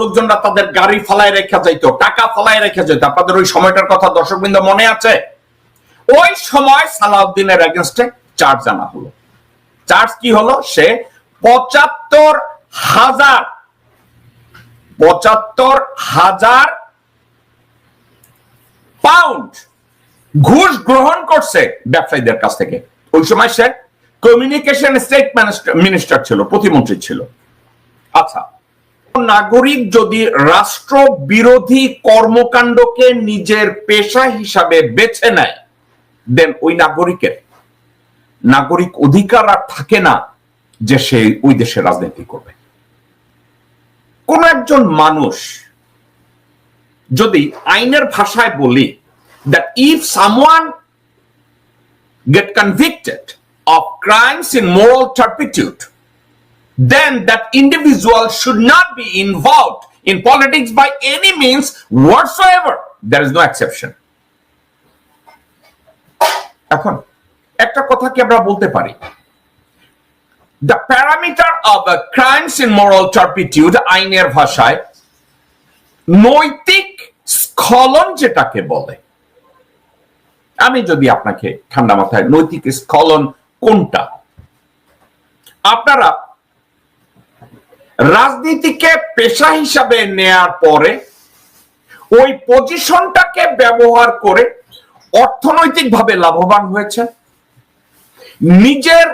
লোকজনরা তাদের গাড়ি ফালায় রেখে যাইতো, টাকা ফালায় রেখে যেত আপনাদের ওই সময়টার কথা দর্শকবৃন্দ মনে আছে? ওই সময় সালাউদ্দিনের এগেনস্টে চার্জ আনা হলো। চার্জ কি হলো? সে পঁচাত্তর হাজার পঁচাত্তর হাজার পাউন্ড ঘুষ গ্রহণ করছে ব্যবসায়ীদের কাছ থেকে। ওই সময় সে কমিউনিকেশন স্টেট মিনিস্টার ছিল, প্রতিমন্ত্রী ছিল। আচ্ছা নাগরিক যদি রাষ্ট্র বিরোধী কর্মকাণ্ডকে নিজের পেশা হিসাবে বেছে নেয় দেন ওই নাগরিকের নাগরিক অধিকার আর থাকে না যে সে ওই দেশে রাজনীতি করবে। কোন একজন মানুষ যদি আইনের ভাষায় বলি that if someone get convicted of crimes in moral turpitude then that individual should not be involved in politics by any means whatsoever. There is no exception. এখন একটা কথা কি আমরা বলতে পারি? The parameter of crimes in moral turpitude আইনের ভাষায় নৈতিক স্খলন যেটাকে বলে। আমি যদি আপনাকে ঠান্ডা মাথায় নৈতিক স্খলন কোনটা? আপনারা রাজনীতিকে পেশা হিসাবে নেয়ার পরে ওই পজিশনটাকে ব্যবহার করে অর্থনৈতিকভাবে লাভবান হয়েছে নিজের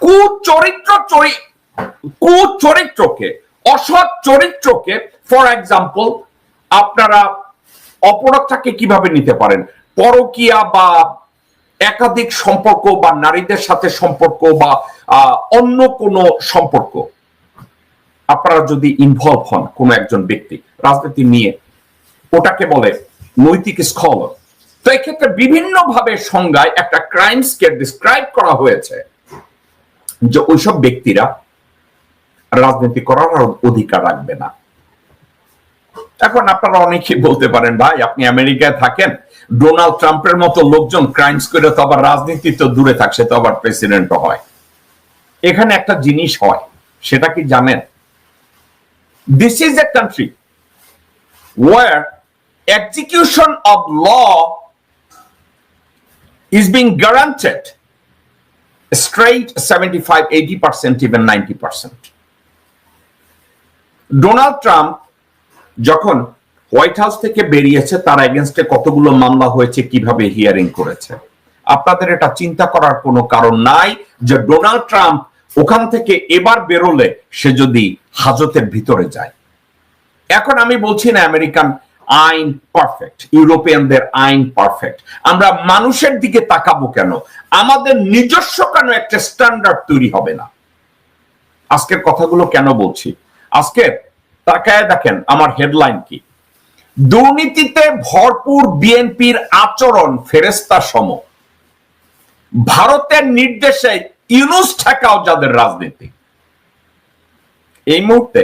কুচরিত্র কুচরিত্রকে, অসৎ চরিত্রকে ফর এক্সাম্পল আপনারা অপরাধটাকে কীভাবে নিতে পারেন? পরকিয়া বা একাধিক সম্পর্ক বা নারীদের সাথে সম্পর্ক বা অন্য কোনো সম্পর্ক। আপনারা যদি ইনভলভ হন কোন একজন ব্যক্তি রাজনীতি নিয়ে, ওটাকে বলে নৈতিক স্কলর তো এক্ষেত্রে বিভিন্ন ভাবে সংজ্ঞায় একটা ক্রাইমসকে ডিসক্রাইব করা হয়েছে যে ওইসব ব্যক্তিরা রাজনীতি করার অধিকার রাখবে না। এখন আপনারা অনেকেই বলতে পারেন, ভাই, আপনি আমেরিকায় থাকেন, ডোনাল্ড ট্রাম্পের মতো লোকজন ক্রাইমস করে তো আবার রাজনীতি তো দূরে থাকছে তো আবার প্রেসিডেন্টও হয়। এখানে একটা জিনিস হয়, সেটা কি জানেন? This is a country where execution of law is being guaranteed. Straight 75 80% even 90% Donald Trump যখন হোয়াইট হাউস থেকে বেরিয়েছে, তার এগেনস্টে কতগুলো মামলা হয়েছে, কীভাবে হিয়ারিং করেছে? আপনাদের এটা চিন্তা করার কোনো কারণ নাই যে ডোনাল্ড ট্রাম্প ওখান থেকে এবার বেরোলে সে যদি হাজতের ভিতরে যায়। এখন আমি বলছি না আমেরিকান আইন পারফেক্ট ইউরোপিয়ানদের আইন পারফেক্ট আমরা মানুষের দিকে তাকাবো কেন? আমাদের নিজস্ব কেন একটা স্ট্যান্ডার্ড তৈরি হবে না? আজকের কথাগুলো কেন বলছি? আজকে তাকায় দেখেন আমার হেডলাইন কি? দুর্নীতিতে ভরপুর বিএনপির আচরণ ফেরেস্তা সম ভারতের নির্দেশে ইউনুস ঠেকাও যাদের রাজনীতি। এই মুহূর্তে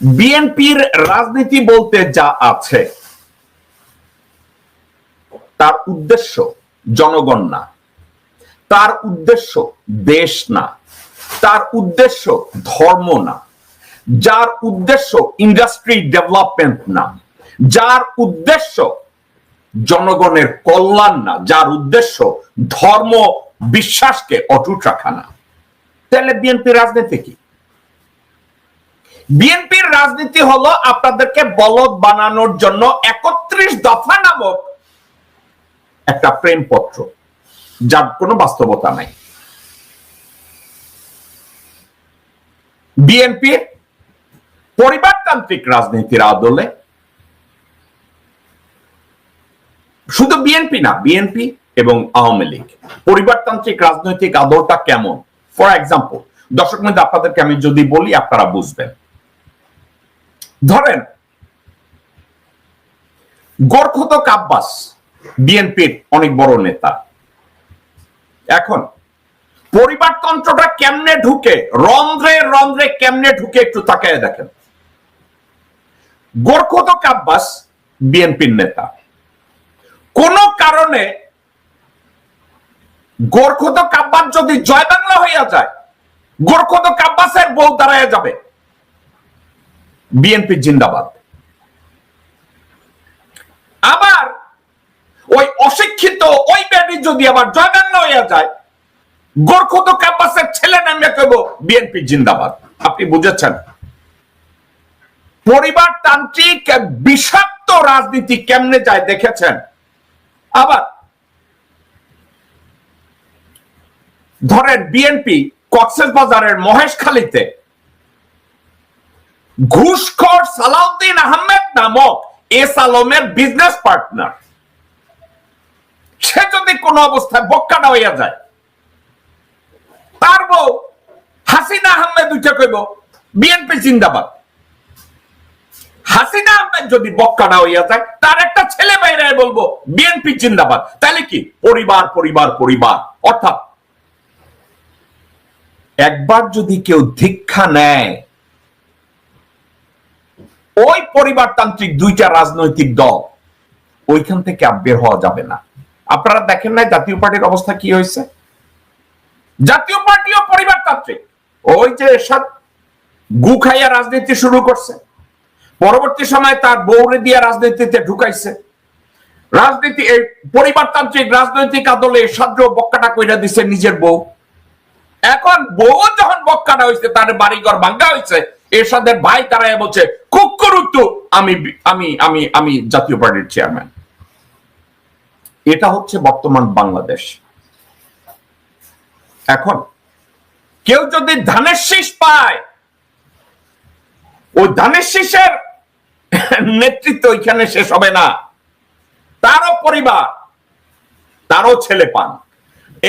বিএনপির রাজনীতি বলতে যা আছে, তার উদ্দেশ্য জনগণ না, তার উদ্দেশ্য দেশ না, তার উদ্দেশ্য ধর্ম না, যার উদ্দেশ্য ইন্ডাস্ট্রি ডেভেলপমেন্ট না, যার উদ্দেশ্য জনগণের কল্যাণ না, যার উদ্দেশ্য ধর্ম বিশ্বাসকে অটুট রাখা না। তাহলে বিএনপি রাজনীতি কি? বিএনপির রাজনীতি হলো আপনাদেরকে বলদ বানানোর জন্য একত্রিশ দফা নামক একটা প্রেমপত্র, যার কোনো বাস্তবতা নাই। বিএনপির পরিবারতান্ত্রিক রাজনীতির আদলে, শুধু বিএনপি না, বিএনপি এবং আওয়ামী লীগ। পরিবারতান্ত্রিক রাজনৈতিক আদরটা কেমন? ফর এক্সাম্পল দর্শক মধ্যে আপনাদেরকে আমি যদি বলি, আপনারা বুঝবেন। ধরেন গোরখতক আব্বাস বিএনপির অনেক বড় নেতা। এখন, পরিবারতন্ত্রটা কেমনে ঢুকে, রন্ধ্রে রন্ধ্রে কেমনে ঢুকে একটু তাকায় দেখেন। গোরখতক আব্বাস বিএনপির নেতা। কোন কারণে গোরখতক আব্বাস যদি জয় বাংলা হইয়া যায় গোরখতক আব্বাসের বউ দাঁড়ায় যাবে। বিএনপি জিন্দাবাদ। আবার ওই অশিক্ষিত, ওই ব্যাটি যদি আবার জয়বাংলা হইয়া যায় গোরখত ক্যাম্পাসের ছেলে নামে কেব বিএনপি জিন্দাবাদ। আপনি বুঝেছেন? পরিবারতান্ত্রিক বিষাক্ত রাজনীতি কেমনে যায় দেখেছেন? আবার ধরেন বিএনপি কক্সেস বাজারের মহেশখালীতে ঘুষখোর সালাউদ্দিন আহমেদ নামক এস আলমের বিজনেস পার্টনার সে যদি কোনো অবস্থায় বক্কাটা হইয়া যায়, তার বউ হাসিনা আহমেদ উঠে কইব বিএনপি জিন্দাবাদ। হাসিনা আহমেদ যদি বক্কাটা হইয়া যায়, তার একটা ছেলে বাইরে বলব বিএনপি জিন্দাবাদ। তাহলে কি? পরিবার পরিবার পরিবার। অর্থাৎ একবার যদি কেউ দীক্ষা নেয়, ওই পরিবারতান্ত্রিক দুইটা রাজনৈতিক দল ওইখান থেকে আর বের হওয়া যাবে না। আপনারা দেখেন না জাতীয় পার্টির অবস্থা কি হয়েছে? জাতীয় পার্টিও পরিবারতান্ত্রিক। ওই যে এরশাদ গু খাইয়া রাজনীতি শুরু করছে। পরবর্তী সময় তার বৌরে দিয়া রাজনীতিতে ঢুকাইছে। রাজনীতি, এই পরিবারতান্ত্রিক রাজনৈতিক আদলে সাদ্র বক্কাটা কইরা দিছে নিজের বউ। এখন বউ যখন বক্কাটা হয়েছে তার বাড়িঘর ভাঙ্গা হয়েছে এরশাদের ভাই তারা বলছে কুকুরুত্তু আমি আমি আমি আমি জাতীয় পার্টির চেয়ারম্যান। এটা হচ্ছে বর্তমান বাংলাদেশ। এখন কেউ যদি ধানের শীষ পায়, ওই ধানের শীষের নেতৃত্ব ওইখানে শেষ হবে না। তারও পরিবার, তারও ছেলে পান।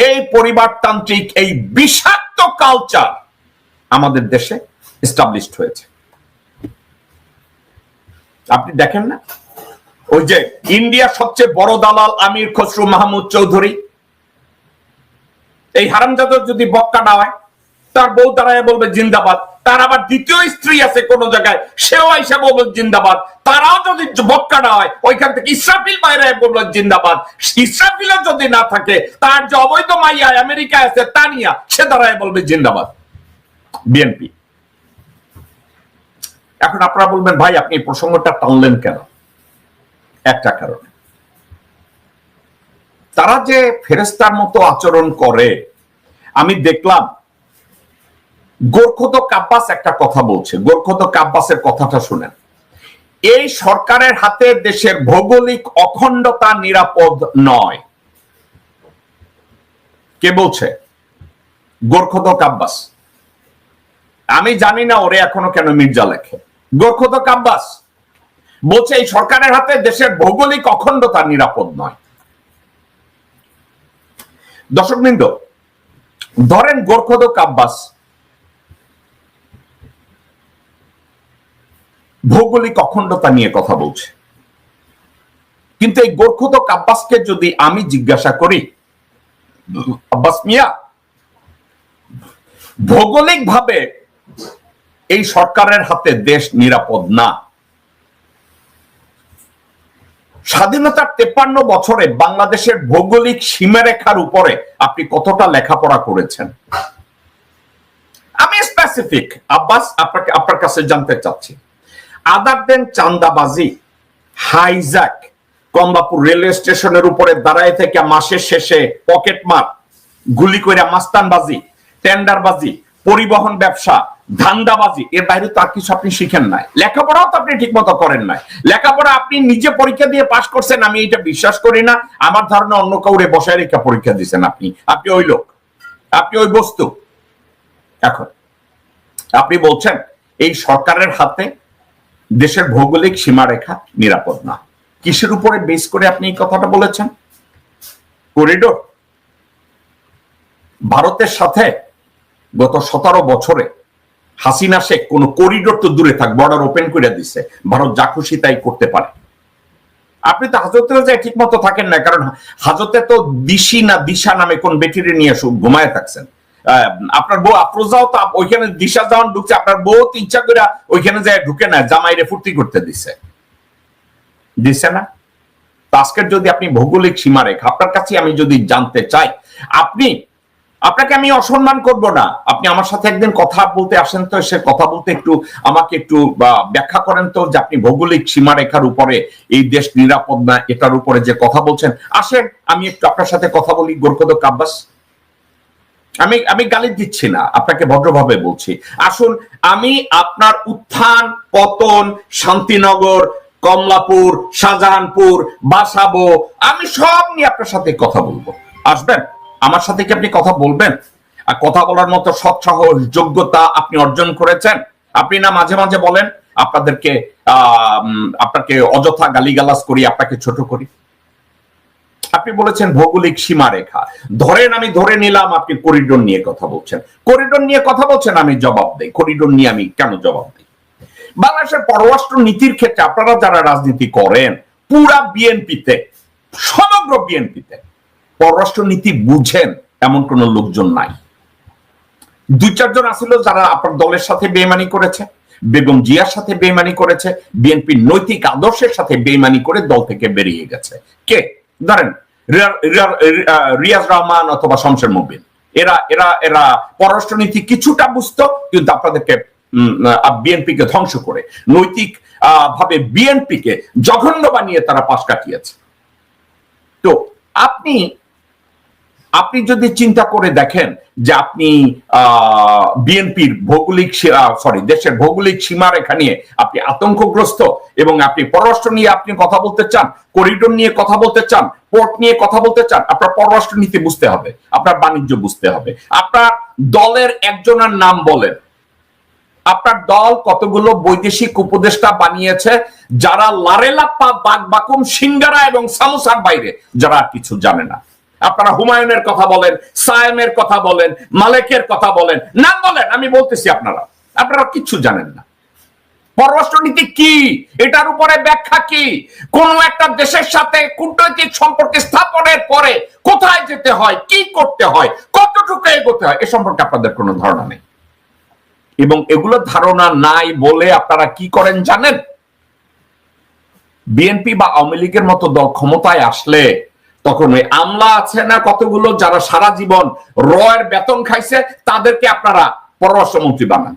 এই পরিবারতান্ত্রিক, এই বিষাক্ত কালচার আমাদের দেশে এস্টাবলিশড হয়েছে। আপনি দেখেন না? ওই যে ইন্ডিয়ার সবচেয়ে বড় দালাল আমির খসরু মাহমুদ চৌধুরী, এই হারামজাদ যদি বক্কা না হয় তার বউ দাঁড়ায় বলবে, জিন্দাবাদ। তার আবার দ্বিতীয় স্ত্রী আছে কোন জায়গায়, সেও এসে বলবে, জিন্দাবাদ। তারাও যদি বক্কা না হয়, ওইখান থেকে ইসরাফিল বাইরে বলবে, জিন্দাবাদ। ইসরাফিলও যদি না থাকে, তার যে অবৈধ মাইয়া আমেরিকা আছে তানিয়া সে দাঁড়ায় বলবে, জিন্দাবাদ। বিএনপি। এখন আপনারা বলবেন, ভাই, আপনি প্রসঙ্গটা টানলেন কেন? একটা কারণে। তারা যে ফেরেস্তার মতো আচরণ করে, আমি দেখলাম গোর্খত কাব্বাস একটা কথা বলছে। গোর্খত কাব্বাসের কথাটা শুনেন। এই সরকারের হাতে দেশের ভৌগোলিক অখণ্ডতা নিরাপদ নয়। কে বলছে? গোর্খত কাব্বাস। আমি জানি না ওরে এখনও কেন মির্জা লেখে। গোর্খত কাব্বাস বলছে, এই সরকারের হাতে দেশের ভৌগোলিক অখণ্ডতা নিরাপদ নয়। দর্শকবৃন্দ, ধরেন গোর্খদ কাব্বাস ভৌগোলিক অখণ্ডতা নিয়ে কথা বলছে। কিন্তু এই গোর্খত কাব্বাসকে যদি আমি জিজ্ঞাসা করি আব্বাস মিয়া ভৌগোলিক ভাবে এই সরকারের হাতে দেশ নিরাপদ না। স্বাধীনতার তেপান্ন বছরে বাংলাদেশের ভৌগোলিক সীমারেখার উপরে আপনি কতটা লেখাপড়া করেছেন? আমি স্পেসিফিক আব্বাস, আপনাকে, আপনার কাছে জানতে চাচ্ছি। আদার দেন চান্দাবাজি হাইজ্যাক কমলাপুর রেলওয়ে স্টেশনের উপরে দাঁড়ায় থেকে মাসের শেষে পকেট মার, গুলি করে মাস্তানবাজি টেন্ডারবাজি পরিবহন ব্যবসা, ধান্দাবাজি এর বাইরে তার কিছু আপনি শিখেন নাই। লেখাপড়াও তো আপনি ঠিক মতো করেন নাই। লেখাপড়া আপনি নিজে পরীক্ষা দিয়ে পাশ করছেন, আমি এটা বিশ্বাস করি না। আমার ধারণা অন্য কাউরে বসায় রেখা পরীক্ষা দিচ্ছেন আপনি। আপনি ওই লোক। আপনি ওই বস্তু। এখন, আপনি বলছেন, এই সরকারের হাতে দেশের ভৌগোলিক সীমারেখা নিরাপদ না। কিসের উপরে বেস করে আপনি এই কথাটা বলেছেন? করিডোর ভারতের সাথে গত সতেরো বছরে হাসিনা শেখ কোন করিডোর তো দূরে থাক বর্ডার ওপেন করে দিছে। ভারত যা খুশি তাই করতে পারে। আপনি তো হাজতেও যায় ঠিক মতো থাকেন না, কারণ হাজতে তো দিশি না দিশা নামে কোন বেটিরে নিয়ে ঘুমায় থাকছেন। আপনার বউ আফরোজাও তো ওইখানে দিশা যখন ঢুকছে, আপনার বউ তো ইচ্ছা করে ওইখানে যায় ঢুকে না, জামাইরে ফুর্তি করতে দিছে। দিছে না? আজকের যদি আপনি ভৌগোলিক সীমারেখা, আপনার কাছে আমি যদি জানতে চাই, আপনি, আপনাকে আমি অসম্মান করব না। আপনি আমার সাথে একদিন কথা বলতে আসেন তো, সে কথা বলতে একটু আমাকে একটু ব্যাখ্যা করেন তো যে আপনি ভৌগোলিক সীমারেখার উপরে, এই দেশ নিরাপদ না, এটার উপরে যে কথা বলছেন। আসেন, আমি একটু আপনার সাথে কথা বলি গোরকদ কাব্বাস আমি আমি গালি দিচ্ছি না, আপনাকে ভদ্রভাবে বলছি। আসুন, আমি আপনার উত্থান, পতন, শান্তিনগর, কমলাপুর, শাহজাহানপুর, বাসাবো, আমি সব নিয়ে আপনার সাথে কথা বলব। আসবেন? আমার সাথে কি আপনি কথা বলবেন? আর কথা বলার মতো সৎসাহস যোগ্যতা আপনি অর্জন করেছেন? আপনি না মাঝে মাঝে বলেন, আপনাদেরকে, আহ আপনাকে অযথা গালিগালাজ করি, আপনাকে ছোট করি। আপনি বলেছেন ভৌগোলিক সীমারেখা। ধরেন আমি ধরে নিলাম আপনি করিডোর নিয়ে কথা বলছেন। করিডোর নিয়ে কথা বলছেন, আমি জবাব দেই। করিডোর নিয়ে আমি কেন জবাব দিই? বাংলাদেশের পররাষ্ট্র নীতির ক্ষেত্রে আপনারা যারা রাজনীতি করেন, পুরা বিএনপিতে, সমগ্র বিএনপিতে পররাষ্ট্র নীতি বুঝেন এমন কোন লোকজন নাই। দুই চারজন আসিল যারা আপনার দলের সাথে বেমানি করেছে, বেগম জিয়ার সাথে বেমানি করেছে, বিএনপির নৈতিক আদর্শের সাথে বেমানি করে দল থেকে বেরিয়ে গেছে। কে? ধরেন রিয়াজ রহমান অথবা শমশের মুবিন এরা এরা এরা পররাষ্ট্রনীতি কিছুটা বুঝতো, কিন্তু আপনাদেরকে বিএনপি কে ধ্বংস করে। নৈতিক ভাবে বিএনপি কে জঘন্য বানিয়ে তারা পাশ কাটিয়েছে। তো আপনি আপনি যদি চিন্তা করে দেখেন যে আপনি বিএনপির ভৌগোলিক সরি দেশের ভৌগোলিক সীমারেখা নিয়ে আপনি আতঙ্কগ্রস্ত এবং আপনি পররাষ্ট্র নিয়ে আপনি কথা বলতে চান, করিডোর নিয়ে কথা বলতে চান, পোর্ট নিয়ে কথা বলতে চান, আপনার পররাষ্ট্র নীতি বুঝতে হবে, আপনার বাণিজ্য বুঝতে হবে। আপনার দলের একজনের নাম বলেন। আপনার দল কতগুলো বৈদেশিক উপদেষ্টা বানিয়েছে, যারা লারেলাপ্পা বাগ বাকুম, সিঙ্গারা এবং সামোসার বাইরে, যারা কিছু জানে না। আপনারা হুমায়ুনের কথা বলেন, সায়েমের কথা বলেন, মালেকের কথা বলেন নাম বলেন, আমি বলতেছি আপনারা। আপনারা কিচ্ছু জানেন না। পররাষ্ট্রনীতি কি? এটার উপরে ব্যাখ্যা কি? কোন একটা দেশের সাথে কূটনৈতিক সম্পর্ক স্থাপনের পরে কোথায় যেতে হয়, কি করতে হয়, কতটুকু এগোতে হয়, এ সম্পর্কে আপনাদের কোনো ধারণা নেই। এবং এগুলো ধারণা নাই বলে আপনারা কি করেন জানেন? বিএনপি বা আওয়ামী লীগের মতো দল ক্ষমতায় আসলে তখন ওই আমলা আছে না কতগুলো যারা সারা জীবন রয়ের বেতন খাইছে, তাদেরকে আপনারা পররাষ্ট্রমন্ত্রী বানান।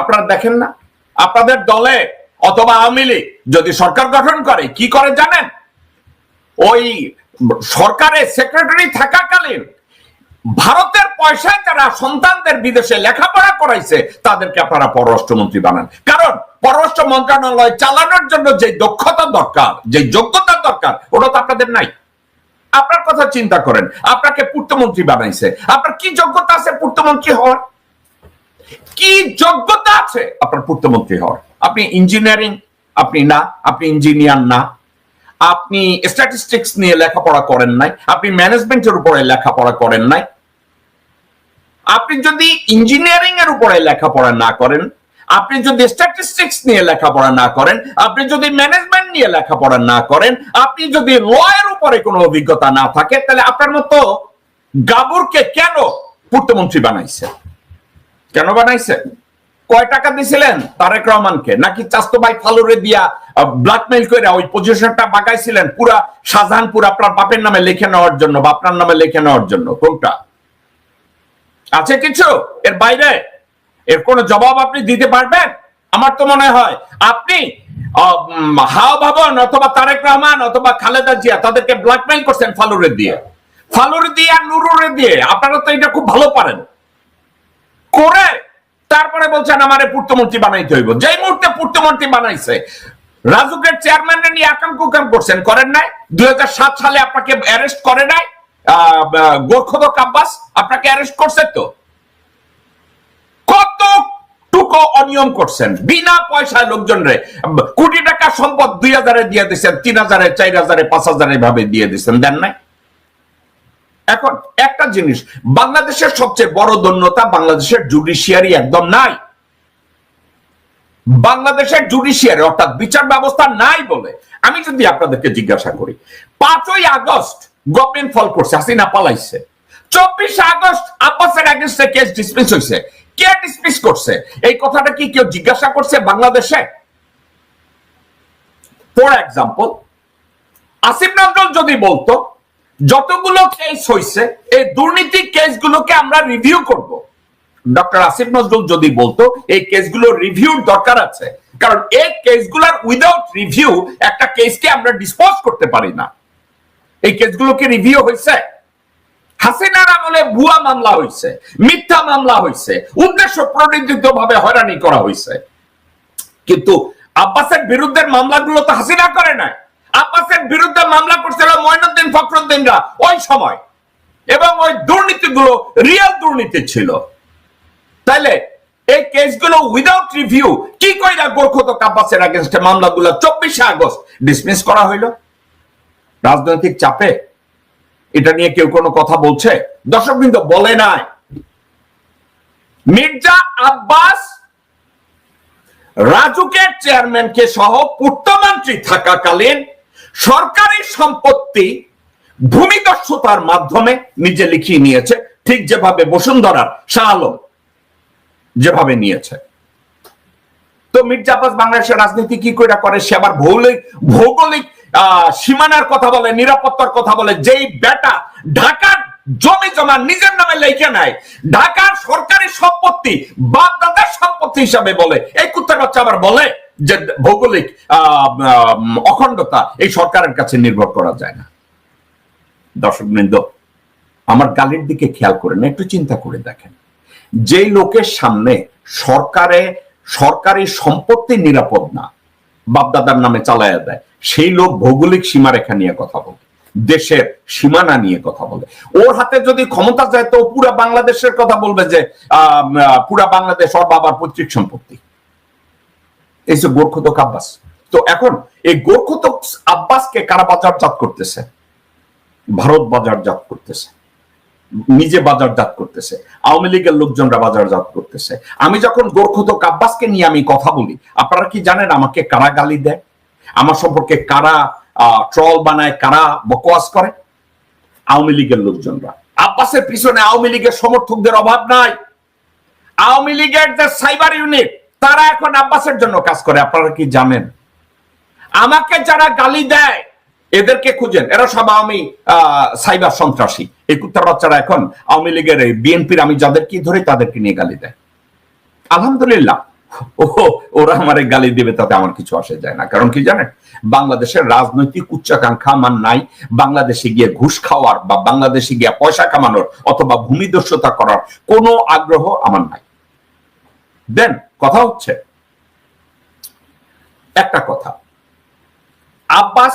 আপনারা দেখেন না? আপনাদের দলে অথবা আওয়ামী লীগ যদি সরকার গঠন করে, কি করে জানেন? ওই সরকারের সেক্রেটারি থাকাকালীন ভারতের পয়সায় যারা সন্তানদের বিদেশে লেখাপড়া করাইছে, তাদেরকে আপনারা পররাষ্ট্রমন্ত্রী বানান। কারণ পররাষ্ট্র মন্ত্রণালয় চালানোর জন্য যে দক্ষতা দরকার, যে যোগ্যতা দরকার, ওটা তো আপনাদের নাই। আপনার কথা চিন্তা করেন, আপনাকে পূর্তমন্ত্রী বানাইছে। আপনার কি যোগ্যতা আছে পূর্তমন্ত্রী হওয়ার? কি যোগ্যতা আছে আপনার পূর্তমন্ত্রী হওয়ার? আপনি ইঞ্জিনিয়ারিং, আপনি না, আপনি ইঞ্জিনিয়ার না। আপনি স্ট্যাটিস্টিক্স নিয়ে লেখাপড়া করেন নাই, আপনি ম্যানেজমেন্টের উপরে লেখাপড়া করেন নাই। আপনি যদি ইঞ্জিনিয়ারিং এর উপরে লেখাপড়া না করেন, আপনি যদি স্ট্যাটিস্টিক্স নিয়ে লেখাপড়া না করেন, আপনি যদি ম্যানেজমেন্ট নিয়ে লেখাপড়া না করেন, আপনি যদি ল এর উপরে কোনো অভিজ্ঞতা না থাকে, তাহলে আপনার মতো গাবুরকে কেন পূর্তমন্ত্রী বানাইছে কেন বানাইছে কয় টাকা দিছিলেন তারেক রহমানকে? নাকি চাস্তো ভাই ফালুরে দিয়া ব্ল্যাকমেইল করে ওই পজিশনটা বাগাইছিলেন পুরা শাহজাহানপুর আপনার বাপের নামে লিখে নেওয়ার জন্য বা আপনার নামে লিখে নেওয়ার জন্য? কোনটা? আছে কিছু? এর বাইরে। এর কোনো জবাব আপনি দিতে পারবেন? আমার তো মনে হয় আপনি অথবা তারেক রহমান অথবা খালেদা জিয়া তাদেরকে করছেন দিয়ে। দিয়ে আর দিয়ে। আপনারা তো এটা খুব ভালো পারেন। করে তারপরে বলছেন আমারে পূর্তমন্ত্রী বানাইতে হইব। যেই মুহূর্তে পূর্তমন্ত্রী বানাইছে, রাজুকের চেয়ারম্যান নিয়ে আকাম কুকাম করছেন, করেন নাই? দুই হাজার সাত সালে আপনাকে অ্যারেস্ট করে নাই? গোর্খদ কাব্বাস আপনাকে অ্যারেস্ট করছে তো। কতটুকু অনিয়ম করছেন? বিনা পয়সায় লোকজন রে কোটি টাকা সম্পদ দুই হাজারে দিয়ে দিচ্ছেন তিন হাজারে, চার হাজারে, পাঁচ হাজারে ভাবে দিয়ে দিচ্ছেন দেন নাই? এখন একটা জিনিস, বাংলাদেশের সবচেয়ে বড় দন্যতা বাংলাদেশের জুডিশিয়ারি একদম নাই। বাংলাদেশের জুডিশিয়ারি অর্থাৎ বিচার ব্যবস্থা নাই বলে আমি যদি আপনাদেরকে জিজ্ঞাসা করি, পাঁচই আগস্ট গভর্নমেন্ট ফল করছে, হাসিনা পালাইছে। চব্বিশে আগস্ট আব্বাসের আগেস্টে কেস ডিসমিস হয়েছে কে ডিসমিস করছে? এই কথাটা কি কেউ জিজ্ঞাসা করছে বাংলাদেশে? ফর এক্সাম্পল আসিফ নজরুল যদি বলতো, যতগুলো কেস হয়েছে এই দুর্নীতি কেসগুলোকে আমরা রিভিউ করব। ডক্টর আসিফ নজরুল যদি বলতো, এই কেসগুলো রিভিউর দরকার আছে। কারণ এই কেসগুলোর উইদাউট রিভিউ একটা কেসকে আমরা ডিসপোজ করতে পারি না। এই কেসগুলোকে রিভিউ হয়েছে হাসিনার আমলে ভুয়া মামলা হয়েছে মিথ্যা মামলা হয়েছে উদ্দেশ্য প্রণোদিত ভাবে হয়রানি করা হয়েছে কিন্তু আব্বাসের বিরুদ্ধে মামলাগুলো তো হাসিনা করে নাই। আব্বাসের বিরুদ্ধে মামলা করছিল ময়নুদ্দিন ফখরুদ্দিনরা ওই সময়। এবং ওই দুর্নীতিগুলো রিয়েল দুর্নীতি ছিল। তাইলে এই কেসগুলো উইদাউট রিভিউ কি কইরা গোরখত আব্বাসের আগেনস্টে মামলাগুলো চব্বিশে আগস্ট ডিসমিস করা হইল? রাজনৈতিক চাপে এটা নিয়ে কেউ কোনো কথা বলছে? দর্শক কিন্তু বলে নাই। মির্জা আব্বাস রাজুকের চেয়ারম্যানকে সহ পূর্তমন্ত্রী থাকাকালীন সরকারি সম্পত্তি ভূমিদস্যতার মাধ্যমে নিজে লিখিয়ে নিয়েছে। ঠিক যেভাবে বসুন্ধরার শাহ আলম যেভাবে নিয়েছে। তো মির্জা আব্বাস বাংলাদেশের রাজনীতি কি করে করে? সে আবার ভৌগোলিক ভৌগোলিক সীমানার কথা বলে, নিরাপত্তার কথা বলে, যেই বেটা ঢাকার জমি জমা নিজের নামে লেখে নেয় ঢাকার সরকারি সম্পত্তি বাপ সম্পত্তি হিসাবে বলে। এই কুত্তার আবার বলে যে ভৌগোলিক অখণ্ডতা এই সরকারের কাছে নির্ভর করা যায় না। দর্শক বৃন্দ, আমার গালির দিকে খেয়াল করেন, একটু চিন্তা করে দেখেন। যেই লোকের সামনে সরকারে, সরকারি সম্পত্তি নিরাপদ না বাপদাদার নামে চালায়া দেয়। সেই লোক ভৌগোলিক সীমারেখা নিয়ে কথা বলে, দেশের সীমানা নিয়ে কথা বলে। ওর হাতে যদি ক্ষমতা যায়, তো পুরা বাংলাদেশের কথা বলবে যে পুরা বাংলাদেশ ওর বাবার পৈতৃক সম্পত্তি। এই যে গোর্খতক আব্বাস। তো এখন এই গোর্খতক আব্বাসকে কারা বাজারজাত করতেছে? ভারত বাজারজাত করতেছে। নিজে বাজারজাত করতেছে। আওয়ামী লীগের লোকজনরা বাজারজাত করতেছে। আমি যখন গোর্খত আব্বাসকে নিয়ে আমি কথা বলি, আপনারা কি জানেন আমাকে কারা গালি দেয়? আমার সম্পর্কে কারা ট্রল বানায়, কারা বকওয়াস করে? আওয়ামী লীগের লোকজনরা। আব্বাসের পিছনে আওয়ামী লীগের সমর্থকদের অভাব নাই। আওয়ামী লীগের যে সাইবার ইউনিট, তারা এখন আব্বাসের জন্য কাজ করে। আপনারা কি জানেন? আমাকে যারা গালি দেয় এদেরকে খুঁজেন। এরা সব আওয়ামী সাইবার সন্ত্রাসী। এই কুত্তার বাচ্চারা এখন আওয়ামী লীগের বিএনপির, আমি যাদেরকে ধরে তাদেরকে নিয়ে গালি দেয়। আলহামদুলিল্লাহ। ওরা আমার গালি দেবে, তাতে আমার কিছু আসে যায় না। কারণ কি জানেন? বাংলাদেশের রাজনৈতিক উচ্চাকাঙ্ক্ষা আমার নাই। বাংলাদেশে গিয়ে ঘুষ খাওয়ার বা বাংলাদেশে গিয়ে পয়সা কামানোর অথবা ভূমিদস্যতা করার কোনো আগ্রহ আমার নাই। দেন, কথা হচ্ছে, একটা কথা। আব্বাস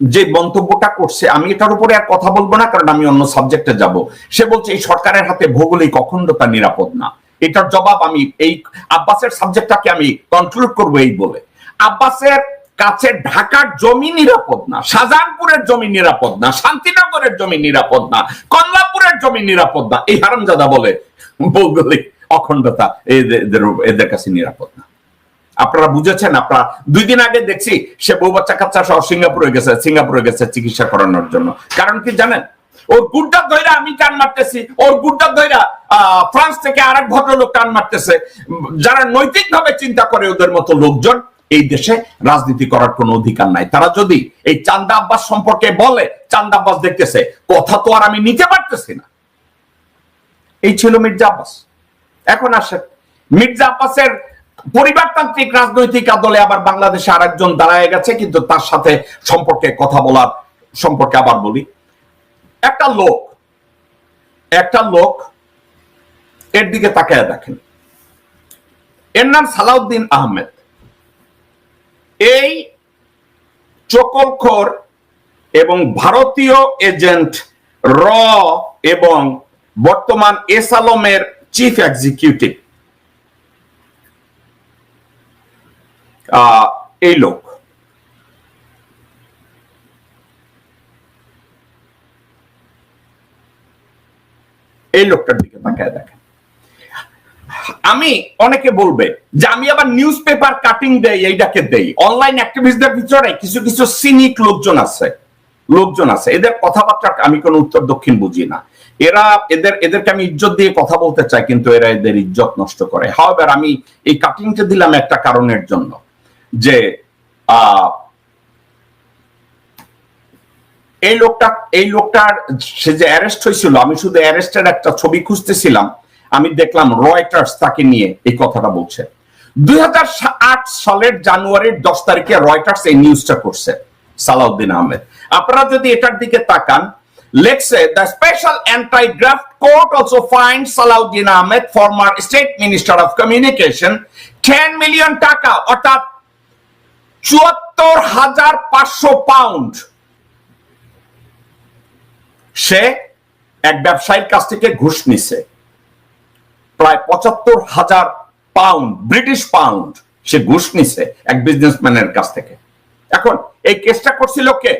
যে মন্তব্যটা করছে, আমি এটার উপরে আর কথা বলব না, কারণ আমি অন্য সাবজেক্টে যাব। সে বলছে, এই সরকারের হাতে ভৌগোলিক অখণ্ডতা নিরাপদ না। এটার জবাব আমি এই আব্বাসের সাবজেক্টটাকে আমি কন্ট্রোল করব এই বলে। আব্বাসের কাছে ঢাকার জমি নিরাপদ না, শাহজাহানপুরের জমি নিরাপদ না, শান্তিনগরের জমি নিরাপদ না, কমলাপুরের জমি নিরাপদ না। এই হারামজাদা বলে ভৌগোলিক অখণ্ডতা এদের এদের কাছে নিরাপদ না। আপনারা বুঝেছেন, আপনারা দুই দিন আগে দেখছি সে বউ বাচ্চা কাচ্চা সহ সিঙ্গাপুরে গেছে সিঙ্গাপুরে গেছে চিকিৎসা করানোর জন্য। কারণ কি জানেন? ওর গুড্ডা ধৈরা আমি টান মারতেছি, ওর গুড্ডা ধৈরা ফ্রান্স থেকে আরেক ভদ্রলোক টান মারতেছে। যারা নৈতিক ভাবে চিন্তা করে ওদের মতো লোকজন, এই দেশে রাজনীতি করার কোনো অধিকার নাই। তারা যদি এই চান্দা আব্বাস সম্পর্কে বলে চান্দা আব্বাস দেখতেছে, কথা তো আর আমি নিতে পারতেছি না। এই ছিল মির্জা আব্বাস। এখন আসেন। মির্জা আব্বাসের পরিবারতান্ত্রিক রাজনৈতিক আদলে আবার বাংলাদেশে আরেকজন দাঁড়ায় গেছে, কিন্তু তার সাথে সম্পর্কে কথা বলার সম্পর্কে আবার বলি। একটা লোক একটা লোক এর দিকে তাকায় দেখেন। এর নাম সালাউদ্দিন আহমেদ। এই চকলখোর এবং ভারতীয় এজেন্ট র এবং বর্তমান এস আলমের চিফ এক্সিকিউটিভ। এই লোক। এই লোকটার দিকে তাকায় দেখেন। আমি অনেকে বলবে যে আমি আবার নিউজ পেপার কাটিং দেই, এইটাকে দেই। অনলাইন অ্যাক্টিভিস্টদের ভিতরে কিছু কিছু সিনিক লোকজন আছে। লোকজন আছে। এদের কথাবার্তা আমি কোনো উত্তর দক্ষিণ বুঝি না। এরা, এদের, এদেরকে আমি ইজ্জত দিয়ে কথা বলতে চাই, কিন্তু এরা এদের ইজ্জত নষ্ট করে। হাওয়ার আমি এই কাটিংটা দিলাম একটা কারণের জন্য। যে এই লোকটা, এই লোকটার সে যে অ্যারেস্ট হয়েছিল, আমি শুধু অ্যারেস্টের একটা ছবি খুঁজতেছিলাম, আমি দেখলাম রয়টার্স তাকে নিয়ে এই কথাটা বলছে। দুই হাজার আট সালের জানুয়ারির দশ তারিখে রয়টার্স এই নিউজটা করছে, সালাউদ্দিন আহমেদ। আপনারা যদি এটার দিকে তাকান, লেখছে the special anti court also fined Salahuddin Ahmed former state minister of communication ten million taka, অর্থাৎ চুয়াত্তর হাজার পাঁচশো পাউন্ড। সে এক ব্যবসায়ীর কাছ থেকে ঘুষ নিছে। প্রায় পঁচাত্তর হাজার পাউন্ড, ব্রিটিশ পাউন্ড সে ঘুষ নিছে এক বিজনেসম্যানের কাছ থেকে। এখন এই কেসটা করছিল কে?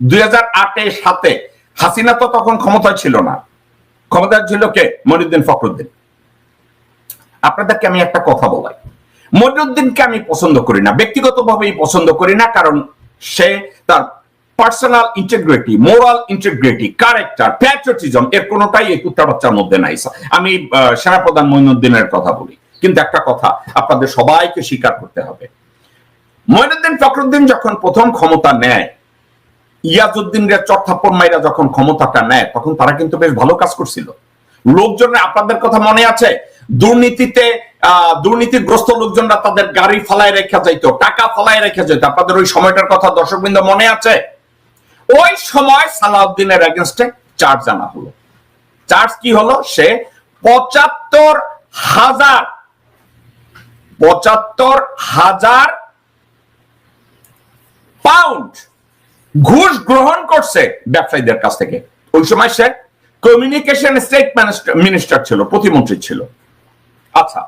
দুই হাজার আটে সাতে হাসিনা তো তখন ক্ষমতায় ছিল না। ক্ষমতায় ছিল কে? মনিউদ্দিন ফখরুদ্দিন। আপনাদেরকে আমি একটা কথা বলাই। মনিউদ্দিনকে আমি পছন্দ করি না ব্যক্তিগতভাবেই পছন্দ করি না কারণ সে তার personal integrity moral integrity character patriotism এর কোনোটাই এই কুত্তা বাচ্চার মধ্যে নাই আমি আহ, সেনাপ্রধান মইনুদ্দিনের কথা বলি। কিন্তু একটা কথা আপনাদের সবাইকে স্বীকার করতে হবে। মইনুদ্দিন ফখরুদ্দিন যখন প্রথম ক্ষমতা নেয় ইয়াজউদ্দিনরা চট্টাপ্পর মাইরা যখন ক্ষমতাটা নেয় তখন তারা কিন্তু বেশ ভালো কাজ করছিল। লোকজনের আপনাদের কথা মনে আছে? দুর্নীতিতে দুর্নীতিগ্রস্ত লোকজনরা তাদের গাড়ি ফালায় রেখে যাইতো, টাকা ফালায় রেখে যেত আপনাদের ওই সময়টার কথা দর্শকবৃন্দ মনে আছে? ওই সময় সালাউদ্দিনের এগেনস্টে চার্জ আনা হলো। চার্জ কি হলো? সে পঁচাত্তর হাজার পঁচাত্তর হাজার পাউন্ড ঘুষ গ্রহণ করছে ব্যবসায়ীদের কাছ থেকে। ওই সময় সে কমিউনিকেশন স্টেট মিনিস্টার ছিল, প্রতিমন্ত্রী ছিল। আচ্ছা